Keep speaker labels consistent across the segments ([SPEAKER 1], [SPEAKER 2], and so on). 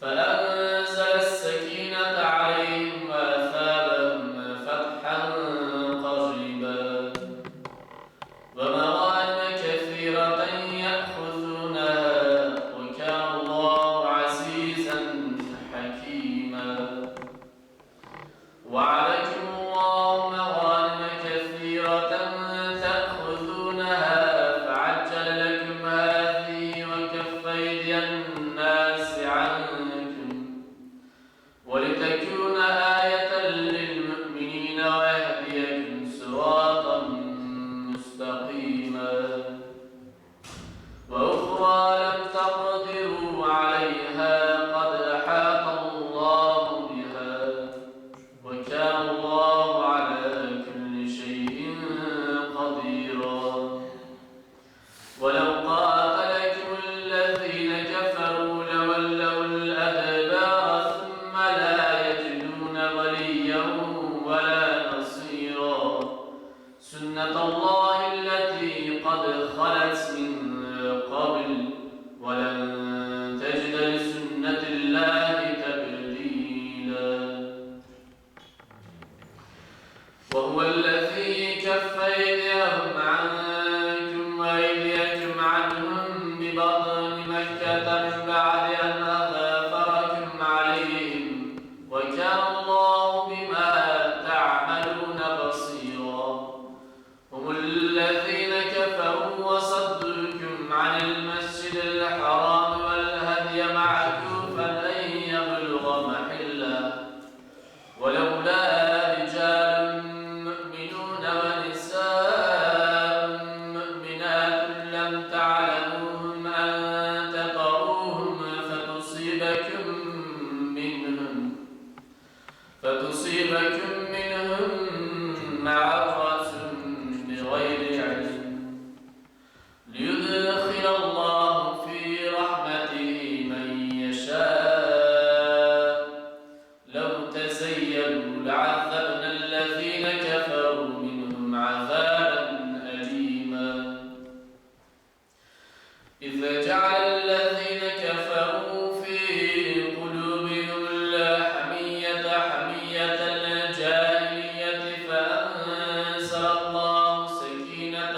[SPEAKER 1] but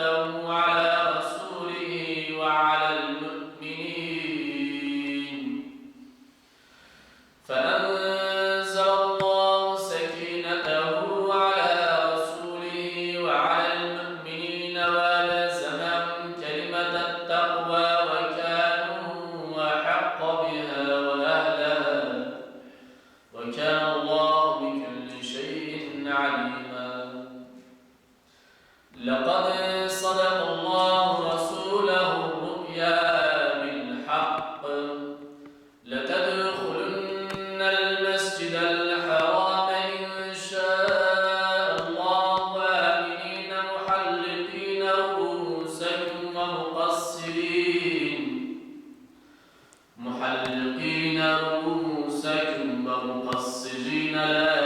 [SPEAKER 1] سكينته على رؤوسكم ومقصرين لا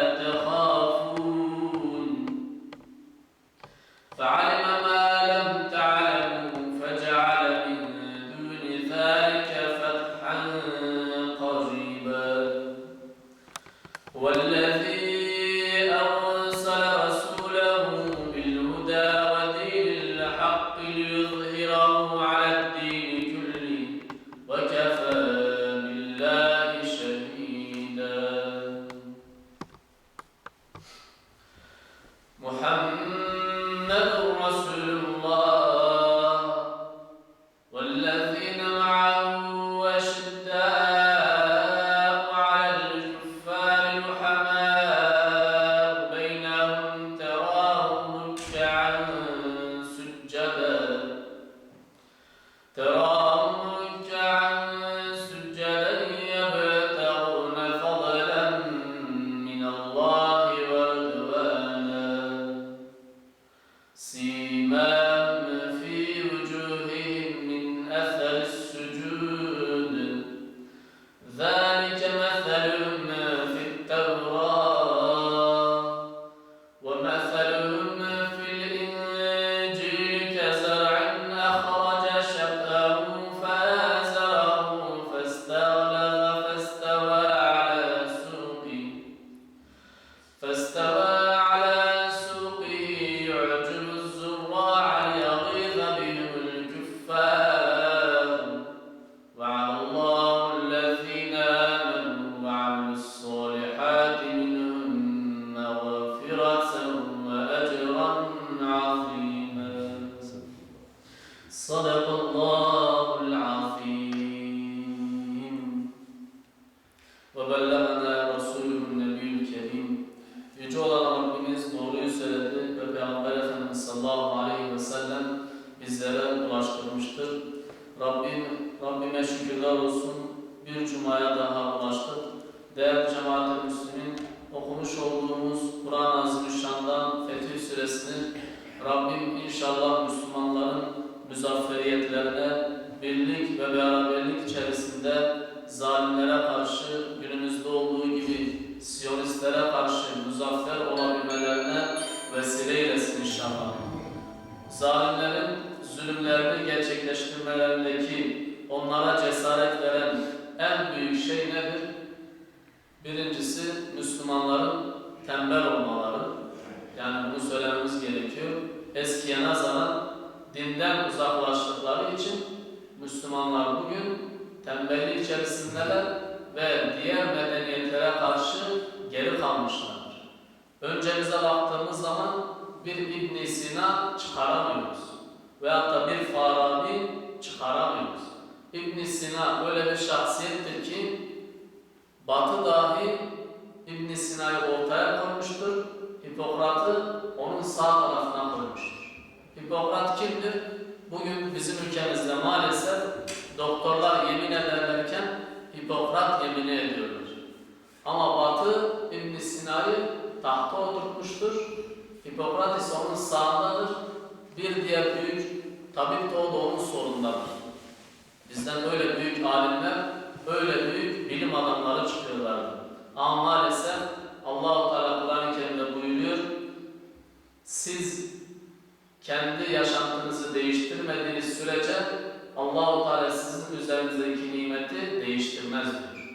[SPEAKER 1] 加油 Birincisi Müslümanların tembel olmaları. Yani bunu söylememiz gerekiyor. Eskiye nazaran dinden uzaklaştıkları için Müslümanlar bugün tembellik içerisindeler ve diğer medeniyetlere karşı geri kalmışlardır. Öncemize baktığımız zaman bir ibn Sina çıkaramıyoruz. Veyahut da bir Farabi çıkaramıyoruz. ibn Sina öyle bir şahsiyettir ki Batı dahi ibn Sina'yı ortaya koymuştur. Hipokrat'ı onun sağ tarafına koymuştur. Hipokrat kimdir? Bugün bizim ülkemizde maalesef doktorlar yemin ederlerken Hipokrat yemini ediyorlar. Ama Batı ibn Sina'yı tahta oturtmuştur. Hipokrat ise onun sağındadır. Bir diğer büyük tabip de o da onun solundadır. Bizden öyle büyük alimler, öyle büyük bilim adamları çıkıyorlardı. Ama maalesef Allah-u Teala Kur'an-ı Kerim'de buyuruyor, siz kendi yaşantınızı değiştirmediğiniz sürece Allah-u Teala sizin üzerinizdeki nimeti değiştirmez diyor.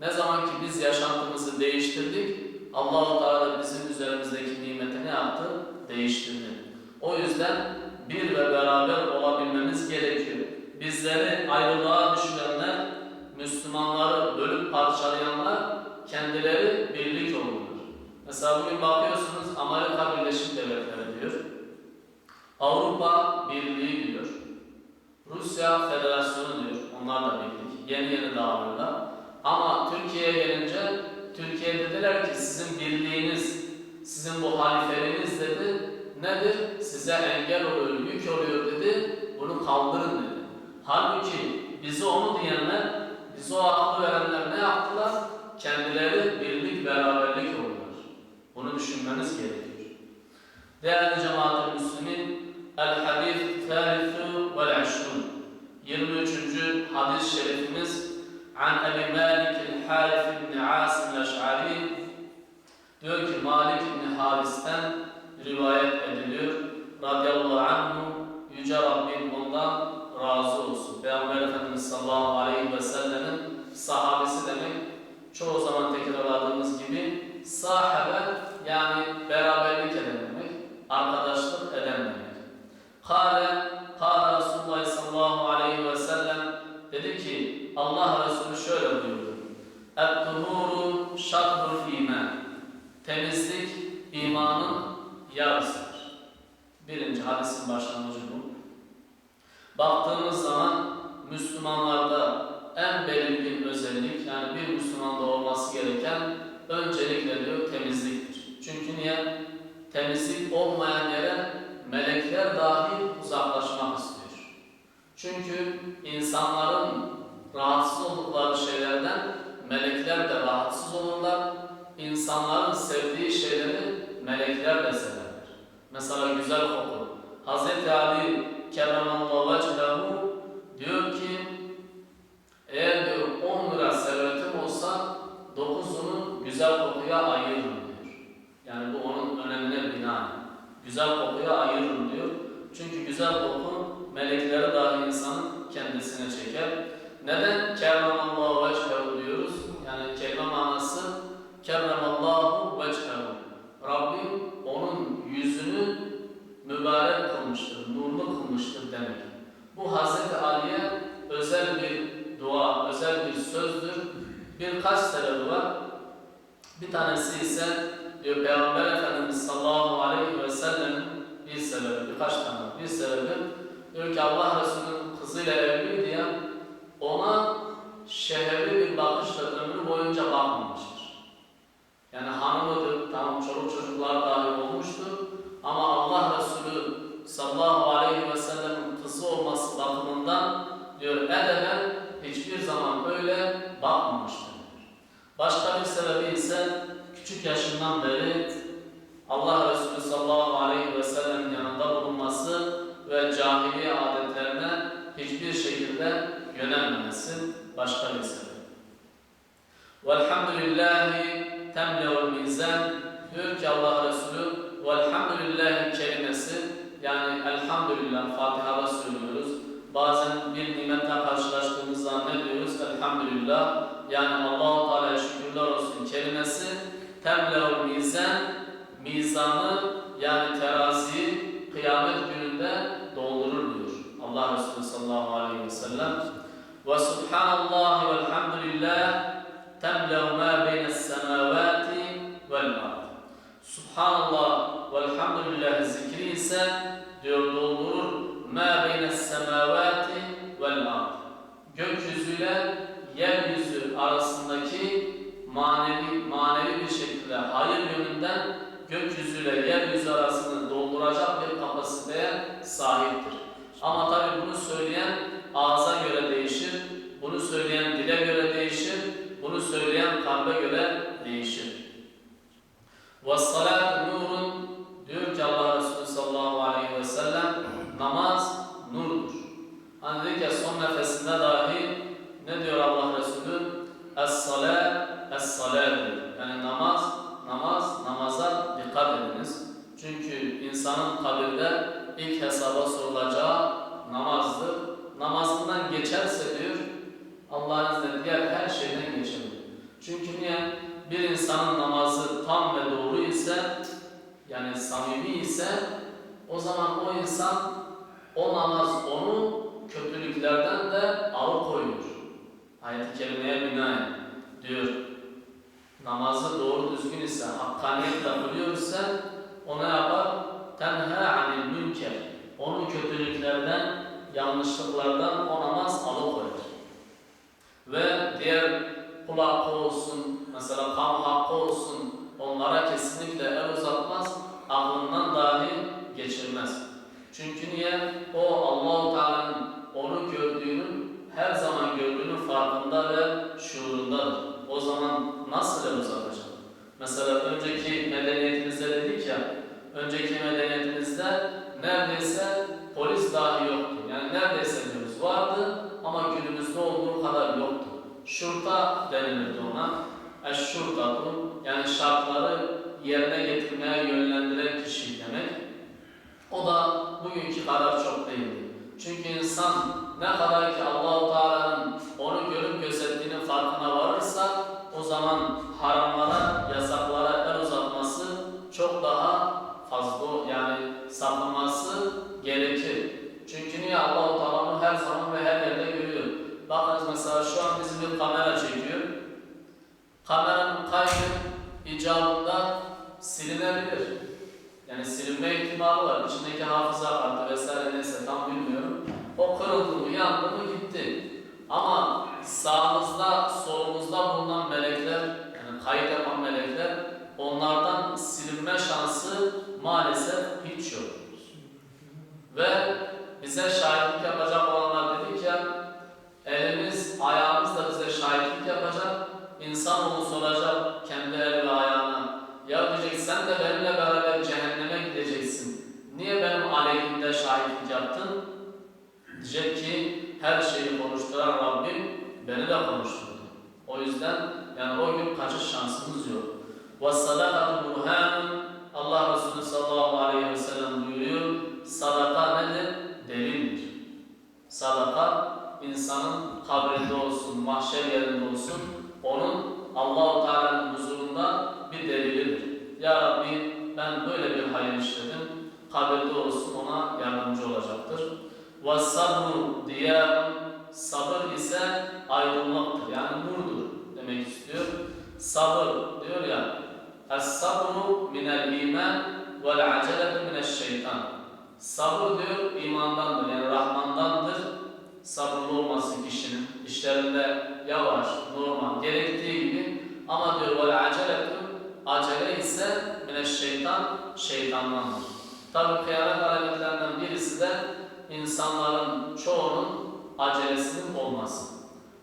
[SPEAKER 1] Ne zaman ki biz yaşantımızı değiştirdik, Allah-u Teala bizim üzerimizdeki nimeti ne yaptı? Değiştirdi. O yüzden bir ve beraber olabilmemiz gerekiyor. Bizleri ayrılığa düşürenler, Müslümanları bölüp parçalayanlar kendileri birlik olurlar. Mesela bugün bakıyorsunuz Amerika Birleşik Devletleri diyor. Avrupa Birliği diyor. Rusya Federasyonu diyor. Onlar da birlik. Yeni yeni dağılıyorlar. Ama Türkiye'ye gelince Türkiye dediler ki sizin birliğiniz, sizin bu halifeliğiniz dedi nedir? Size engel oluyor, yük oluyor dedi. Bunu kaldırın dedi. Halbuki bizi onu diyenler, bize o aklı verenler ne yaptılar? Kendileri birlik, beraberlik oldular. Bunu düşünmeniz gerekiyor. Değerli cemaat-i Müslümin, El-Hadith Thalithu vel-Eşrun 23. hadis-i şerifimiz An Ebi Malik el-Harif ibn Asim el-Eş'ari diyor ki Malik ibn Haris'ten rivayet ediliyor. Radiyallahu anhu Yüce Rabbim ondan razı olsun. Peygamber Efendimiz sallallahu aleyhi ve sellemin sahabesi demek çoğu zaman tekrarladığımız gibi sahabe yani beraberlik eden demek, arkadaşlık eden demek. Kale, kâle Resulullah sallallahu aleyhi ve sellem dedi ki Allah Resulü şöyle buyurdu. Et-tuhuru şatrul iman. Temizlik imanın yarısıdır. Birinci hadisin başlangıcı. Baktığımız zaman Müslümanlarda en belirgin özellik yani bir Müslümanda olması gereken öncelikle diyor temizliktir. Çünkü niye? Temizlik olmayan yere melekler dahi uzaklaşmak istiyor. Çünkü insanların rahatsız oldukları şeylerden melekler de rahatsız olurlar. İnsanların sevdiği şeyleri melekler de severler. Mesela güzel koku. Hz. Ali kerramallahu vecehu diyor ki eğer diyor 10 lira servetim olsa 9'unu güzel kokuya ayırırım diyor. Yani bu onun önemine binaen. Güzel kokuya ayırırım diyor. Çünkü güzel koku melekleri dahi insanın kendisine çeker. Neden kerramallahu vecehu Bu Hz. Ali'ye özel bir dua, özel bir sözdür. Birkaç sebebi var. Bir tanesi ise diyor Peygamber Efendimiz sallallahu aleyhi ve sellem'in bir sebebi, birkaç tane bir sebebi diyor ki Allah Resulü'nün kızıyla evliydi ya ona şehirli bir bakışla ömrü boyunca bakmamıştır. Yani hanımıdır, tamam çoluk çocuklar dahi olmuştur ama Allah Resulü sallallahu aleyhi ve sellem'in Başka bir sebebi ise küçük yaşından beri Allah Resulü sallallahu aleyhi ve sellem'in yanında bulunması ve cahiliye adetlerine hiçbir şekilde yönelmemesi başka bir sebep. Velhamdülillahi temle'ul mizan diyor ki Allah Resulü velhamdülillahi kelimesi elhamdülillah Fatiha'da söylüyoruz. Bazen bir nimetle karşılaştığımız zaman ne diyoruz? Elhamdülillah. Yani Allah-u temleul mizan mizanı yani teraziyi kıyamet gününde doldurur diyor. Allah Resulü sallallahu aleyhi ve sellem. Ve subhanallah ve elhamdülillah temle'u ma beynes semavati vel ard. Subhanallah ve elhamdülillah zikri ise sahiptir. Ama tabi bunu söyleyen ağza göre değişir, bunu söyleyen dile göre değişir, bunu söyleyen kalbe göre değişir. وَالصَّلَاةُ geçerse diyor, Allah'ın izniyle diğer her şeyden geçebilir. Çünkü niye? Bir insanın namazı tam ve doğru ise, yani samimi ise, o zaman o insan, o namaz onu kötülüklerden de alıkoyuyor. Ayet-i kerimeye binaen diyor, namazı doğru düzgün ise, hakkaniyetle kılıyor ise, ona yapar, tenha anil münker. Onu kötülüklerden, yanlışlıklardan o namaz alıkoyar. Ve diğer kul hakkı olsun, mesela kan hakkı olsun, onlara kesinlikle el uzatmaz, aklından dahi geçirmez. Çünkü niye? O Allahu Teala'nın onu gördüğünün, her zaman gördüğünün farkında ve şuurundadır. O zaman nasıl el uzatacak? Mesela önceki medeniyetimizde dedik ya, önceki medeniyetimizde neredeyse polis dahi yoktu. Yani neredeyse diyoruz vardı ama günümüzde olduğu kadar yoktu. Şurta denilirdi ona. Eşşurtatu yani şartları yerine getirmeye yönlendiren kişi demek. O da bugünkü kadar çok değildi. Çünkü insan ne kadar ki Allahu Teala'nın onu görüp gözettiğinin farkına varırsa o zaman haramlara, yasaklara el uzatması çok daha fazla yani sakınması gerekir. Çünkü niye Allahu Teala onu her zaman ve her yerde görüyor. Bakınız mesela şu an bizi bir kamera çekiyor. Kameranın kaydı icabında silinebilir. Yani silinme ihtimali var. İçindeki hafıza kartı vesaire neyse tam bilmiyorum. O kırıldı mı, yandı mı bir hayır işledim, kabirde olsun ona yardımcı olacaktır. وَالصَّبْرُ diye sabır ise aydınlıktır, yani nurdur demek istiyor. Sabır diyor ya, Es-sabru minel iman vel aceletu mineşşeytan. Sabır diyor imandandır yani Rahmandandır. Sabırlı olması kişinin işlerinde yavaş, normal, gerektiği gibi ama diyor vel aceletu acele ise mineşşeytan şeytandandır. Tabi kıyamet alametlerinden birisi de insanların çoğunun acelesinin olması.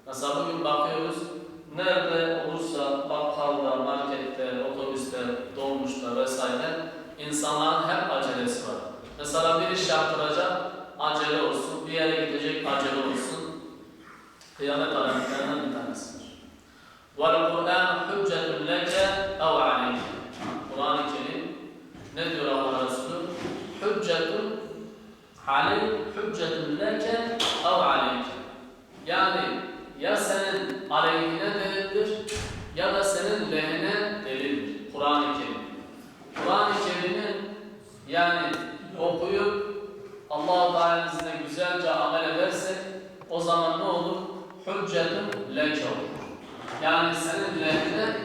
[SPEAKER 1] Mesela bugün bakıyoruz nerede olursa bakkalda, markette, otobüste, dolmuşta vesaire insanların hep acelesi var. Mesela bir iş yaptıracak, acele olsun, bir yere gidecek, acele olsun. Kıyamet alametlerinden bir tanesidir. Hüccetun leke olur. Yani senin lehine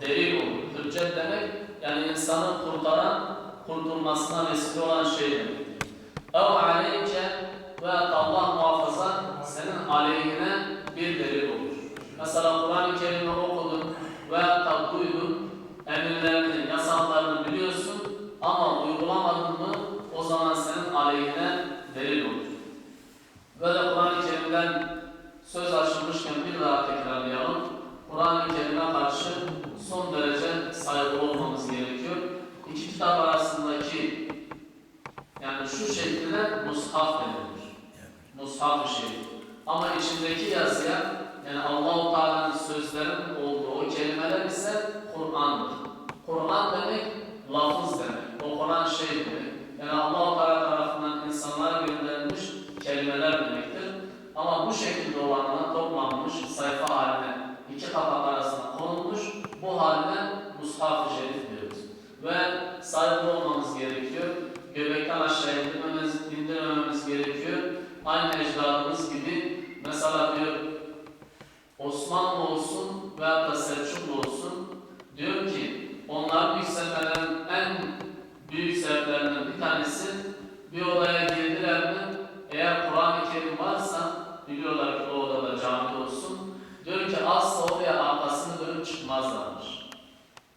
[SPEAKER 1] delil olur. Hüccet demek yani insanı kurtaran, kurtulmasına vesile olan şey demek. Ev aleyke ve Allah muhafaza senin aleyhine bir delil olur. Mesela Kur'an-ı Kerim'i okudun ve duydun, emirlerini, yasaklarını biliyorsun ama uygulamadın mı o zaman senin aleyhine delil olur. Ve de Kur'an-ı Kerim'den söz açılmışken bir daha tekrarlayalım. Kur'an-ı Kerim'e karşı son derece saygılı olmamız gerekiyor. İki kitap arasındaki yani şu şekilde mushaf denilir. Mushaf-ı şerif. Ama içindeki yazıya yani Allah-u Teala'nın sözlerin olduğu o kelimeler ise Kur'an'dır. Kur'an demek lafız demek. Okunan şey demek. Yani Allah-u Teala tarafından insanlara gönderilmiş kelimeler demektir. Ama bu şekilde olanlar toplanmış sayfa haline iki kapak arasında konulmuş bu haline Mushaf-ı Şerif diyoruz. Ve saygılı olmamız gerekiyor. Göbekten aşağı indirmemiz, indirmememiz gerekiyor. Aynı ecdadımız gibi mesela diyor Osmanlı olsun veya da Selçuklu olsun diyor ki onların yükselmelerin en büyük sebeplerinden bir tanesi bir odaya girdiler mi eğer Kur'an-ı Kerim varsa biliyorlar ki o odada cami olsun diyor ki asla oraya arkasını dönüp çıkmazlarmış.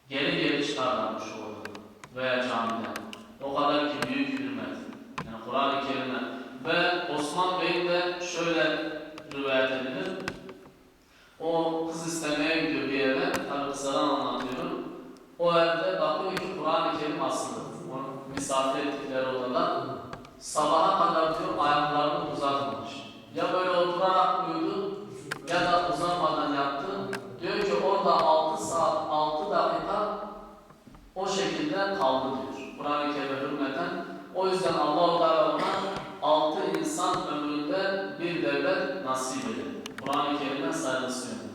[SPEAKER 1] Geri geri çıkarlarmış o odadan veya camiden. O kadar ki büyük hürmet. Yani Kur'an-ı Kerim'e. Ve Osman Bey'in de şöyle rivayet edilir. O kız istemeye gidiyor bir eve. Tabi kısadan anlatıyorum. O evde bakıyor ki Kur'an-ı Kerim asılı. Onu misafir ettikleri odada. Sabaha kadar diyor ayaklarını uzatmamış. Ya böyle oturarak uyudu ya da uzanmadan yattı. Diyor ki orada 6 saat 6 dakika o şekilde kaldı diyor. Kur'an-ı Kerim'e hürmeten. O yüzden Allah-u Teala ona 6 insan devlet nasip ediyor. Kur'an-ı Kerim'e saygısı yönünde.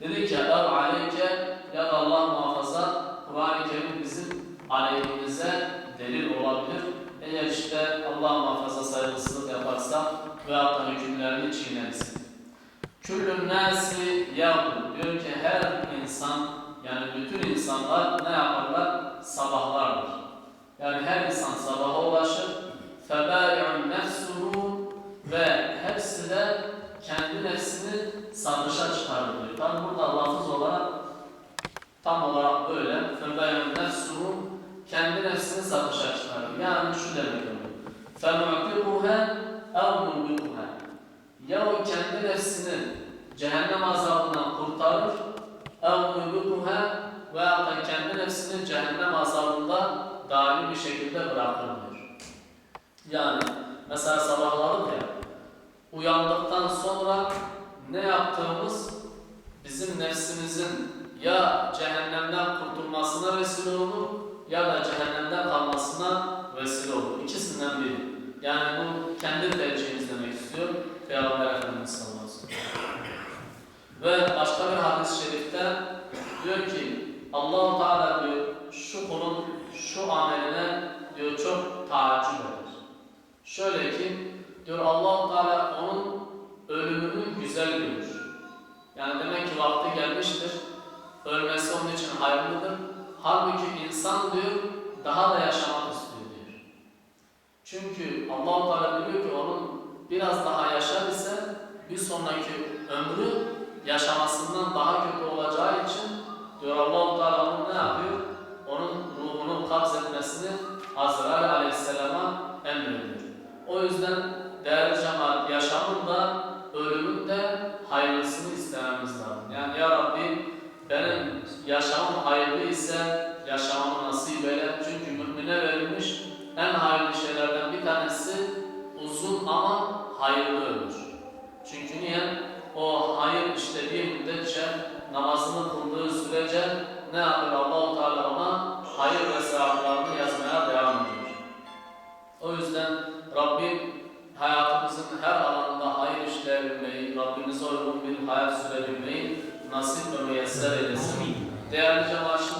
[SPEAKER 1] Dedi ki ev aleyke ya da Allah muhafaza Kur'an-ı Kerim bizim aleyhimize delil olabilir. Eğer işte Allah muhafaza saygısızlık yaparsa veyahut da hükümlerini çiğnerse. Küllün nasi yakul diyor ki her insan yani bütün insanlar ne yaparlar? Sabahlarlar. Yani her insan sabaha ulaşır. Febâi'un nefsuhu ve hepsi de kendi nefsini satışa çıkarır diyor. Tam burada lafız olarak tam olarak böyle. Febâi'un nefsuhu kendi nefsini satışa çıkarır. Yani şu demek oluyor. فَمُعْتِقُهَا اَوْ مُلْبِقُهَا Ya o kendi nefsini cehennem azabından kurtarır اَوْ مُلْبِقُهَا veya da kendi nefsini cehennem azabında daimi bir şekilde bırakır diyor. Yani mesela sabahları ya uyandıktan sonra ne yaptığımız bizim nefsimizin ya cehennemden kurtulmasına vesile olur ya da cehennemden kalmasına vesile olur. İkisinden biri. Yani bu kendi tercihimiz demek istiyor Peygamber Efendimiz sallallahu ve başka bir hadis-i şerifte diyor ki Allah-u Teala diyor şu kulun şu ameline diyor çok taaccüp eder. Şöyle ki diyor Allah-u Teala onun ölümünü güzel görür. Yani demek ki vakti gelmiştir. Ölmesi onun için hayırlıdır. Halbuki insan diyor daha da yaşamak istiyor diyor. Çünkü Allah-u Teala biliyor ki onun biraz daha yaşar ise bir sonraki ömrü yaşamasından daha kötü olacağı için diyor Allah-u Teala onun ne yapıyor? Onun ruhunu kabz etmesini Azrail Aleyhisselam'a emrediyor. O yüzden değerli cemaat yaşamın da ölümün de hayırlısını istememiz lazım. Yani ya Rabbi benim yaşamım hayırlı ise yaşamamı nasip eyle. Çünkü mümine verilmiş en hayırlı şeylerden bir tanesi uzun ama hayırlı ömür. Çünkü niye? O hayır işlediği müddetçe namazını kıldığı sürece ne yapıyor Allah-u Teala bir hayat sürebilmeyi nasip ve müyesser eylesin. Değerli cemaat şimdi